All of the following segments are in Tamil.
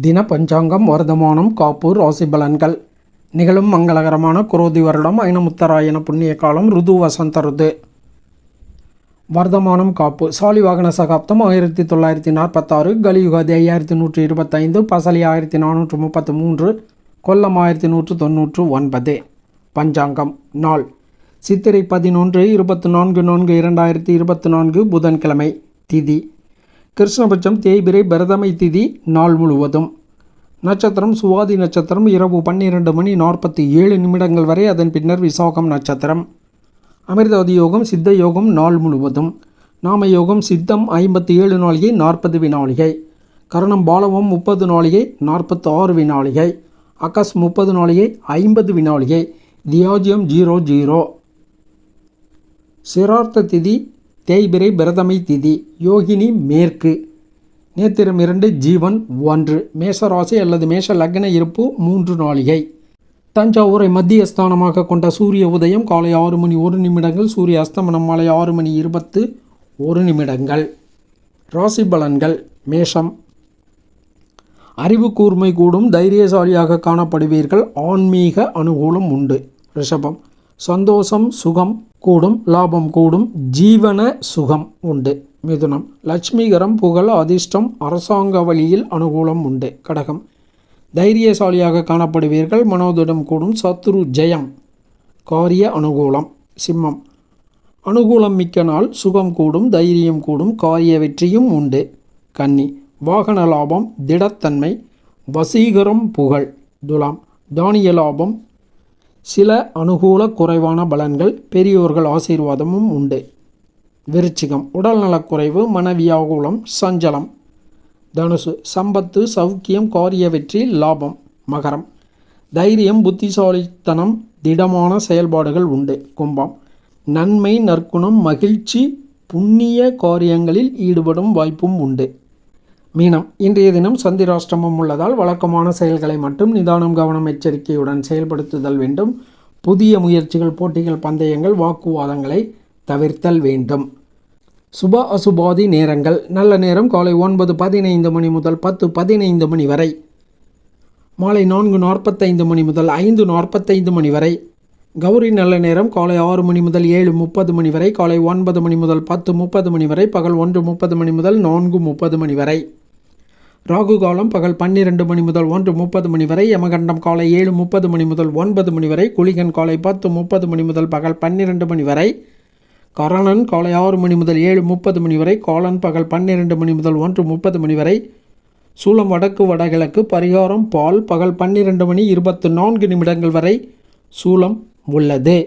தின பஞ்சாங்கம் வருதமானம் காப்பூர் ராசி பலன்கள். நிகழும் மங்களகரமான குரோதி வருடம் ஐனமுத்தராயண புண்ணிய காலம் ருது வசந்த ருது. வர்த்தமானம் காப்பு. சாலிவாகன சகாப்தம் ஆயிரத்தி தொள்ளாயிரத்தி நாற்பத்தாறு. கலியுகாதி ஐயாயிரத்தி நூற்றி இருபத்தைந்து. பசலி ஆயிரத்தி நானூற்று முப்பத்து மூன்று. கொல்லம் ஆயிரத்தி நூற்று தொன்னூற்று ஒன்பது. பஞ்சாங்கம் நாள். சித்திரை பதினொன்று இருபத்தி நான்கு நான்கு இரண்டாயிரத்தி இருபத்தி நான்கு புதன்கிழமை திதி. கிருஷ்ணபட்சம் தேய்பிரை பரதமை திதி நாள் முழுவதும். நட்சத்திரம் சுவாதி நட்சத்திரம் இரவு பன்னிரண்டு மணி நாற்பத்தி ஏழு நிமிடங்கள் வரை அதன் பின்னர் விசாகம் நட்சத்திரம். அமிர்தவதி யோகம் சித்த யோகம் நாள் முழுவதும். நாம யோகம் சித்தம் ஐம்பத்தி ஏழு நாளிகை நாற்பது வினாளிகை. கரணம் பாலவம் முப்பது நாளிகை நாற்பத்தி ஆறு வினாளிகை. அகஸ் முப்பது நாளிகை ஐம்பது வினாளிகை. தியாஜியம் ஜீரோ ஜீரோ. சிரார்த்த திதி தேய்பிரை பிரதமை திதி யோகினி மேற்கு. நேத்திரம் இரண்டு ஜீவன் ஒன்று. மேஷராசி அல்லது மேஷ லக்ன இருப்பு மூன்று நாளிகை. தஞ்சாவூரை மத்திய ஸ்தானமாக கொண்ட சூரிய உதயம் காலை ஆறு மணி ஒரு நிமிடங்கள் சூரிய அஸ்தமனம் மாலை ஆறு மணி இருபத்து ஒரு நிமிடங்கள். ராசி பலன்கள் மேஷம். அறிவு கூர்மை கூடும் தைரியசாலியாக காணப்படுவீர்கள். ஆன்மீக அனுகூலம் உண்டு. ரிஷபம். சந்தோஷம் சுகம் கூடும் லாபம் கூடும் ஜீவன சுகம் உண்டு. மிதுனம். லட்சுமிகரம் புகழ் அதிர்ஷ்டம் அரசாங்க வழியில் அனுகூலம் உண்டு. கடகம். தைரியசாலியாக காணப்படுவீர்கள் மனோதிடம் கூடும் சத்ரு ஜெயம் காரிய அனுகூலம் சிம்மம். அனுகூலம் மிக்க நாள் சுகம் கூடும் தைரியம் கூடும் காரிய வெற்றியும் உண்டு. கன்னி. வாகன லாபம் திடத்தன்மை வசீகரம் புகழ் துலாம். தானிய லாபம் சில அனுகூல குறைவான பலன்கள் பெரியோர்கள் ஆசீர்வாதமும் உண்டு. விருச்சிகம் உடல்நலக்குறைவு மனவியாகுலம் சஞ்சலம். தனுசு சம்பத்து சௌக்கியம் காரிய வெற்றி லாபம் மகரம். தைரியம் புத்திசாலித்தனம் திடமான செயல்பாடுகள் உண்டு. கும்பம் நன்மை நற்குணம் மகிழ்ச்சி புண்ணிய காரியங்களில் ஈடுபடும் வாய்ப்பும் உண்டு. மீனம் இன்றைய தினம் சந்திராஷ்டமம் உள்ளதால் வழக்கமான செயல்களை மட்டும் நிதானம் கவனம் எச்சரிக்கையுடன் செயல்படுத்துதல் வேண்டும். புதிய முயற்சிகள் போட்டிகள் பந்தயங்கள் வாக்குவாதங்களை தவிர்த்தல் வேண்டும். சுப அசுபாதி நேரங்கள். நல்ல நேரம் காலை ஒன்பது பதினைந்து மணி முதல் பத்து பதினைந்து மணி வரை. மாலை நான்கு நாற்பத்தைந்து மணி முதல் ஐந்து நாற்பத்தைந்து மணி வரை. கௌரி நல்ல நேரம் காலை ஆறு மணி முதல் ஏழு முப்பது மணி வரை. காலை ஒன்பது மணி முதல் பத்து முப்பது மணி வரை. பகல் ஒன்று முப்பது மணி முதல் நான்கு முப்பது மணி வரை. ராகு காலம் பகல் பன்னிரண்டு மணி முதல் ஒன்று முப்பது மணி வரை யமகண்டம் காலை ஏழு முப்பது மணி முதல் ஒன்பது மணி வரை குளிகன் காலை பத்து முப்பது மணி முதல் பகல் பன்னிரண்டு மணி வரை கரணன் காலை ஆறு மணி முதல் ஏழு முப்பது மணி வரை காலன் பகல் பன்னிரண்டு மணி முதல் ஒன்று முப்பது மணி வரை சூலம் வடக்கு வடகிழக்கு பரிகாரம் பால் பகல் பன்னிரண்டு மணி இருபத்து நான்கு நிமிடங்கள் வரை சூலம் உள்ளது.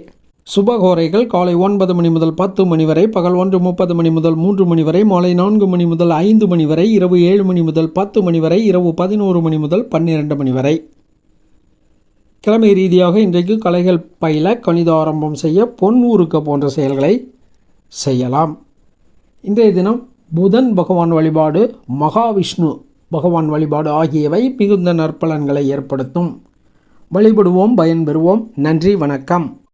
சுபகோரைகள் காலை ஒன்பது மணி முதல் பத்து மணி வரை பகல் ஒன்று முப்பது மணி முதல் மூன்று மணி வரை மாலை நான்கு மணி முதல் ஐந்து மணி வரை இரவு ஏழு மணி முதல் பத்து மணி வரை இரவு பதினோரு மணி முதல் பன்னிரண்டு மணி வரை. கிழமை ரீதியாக இன்றைக்கு கலைகள் பயில கணித ஆரம்பம் செய்ய பொன் ஊறுக்க போன்ற செயல்களை செய்யலாம். இன்றைய தினம் புதன் பகவான் வழிபாடு மகாவிஷ்ணு பகவான் வழிபாடு ஆகியவை மிகுந்த நற்பலன்களை ஏற்படுத்தும். வழிபடுவோம் பயன்பெறுவோம். நன்றி வணக்கம்.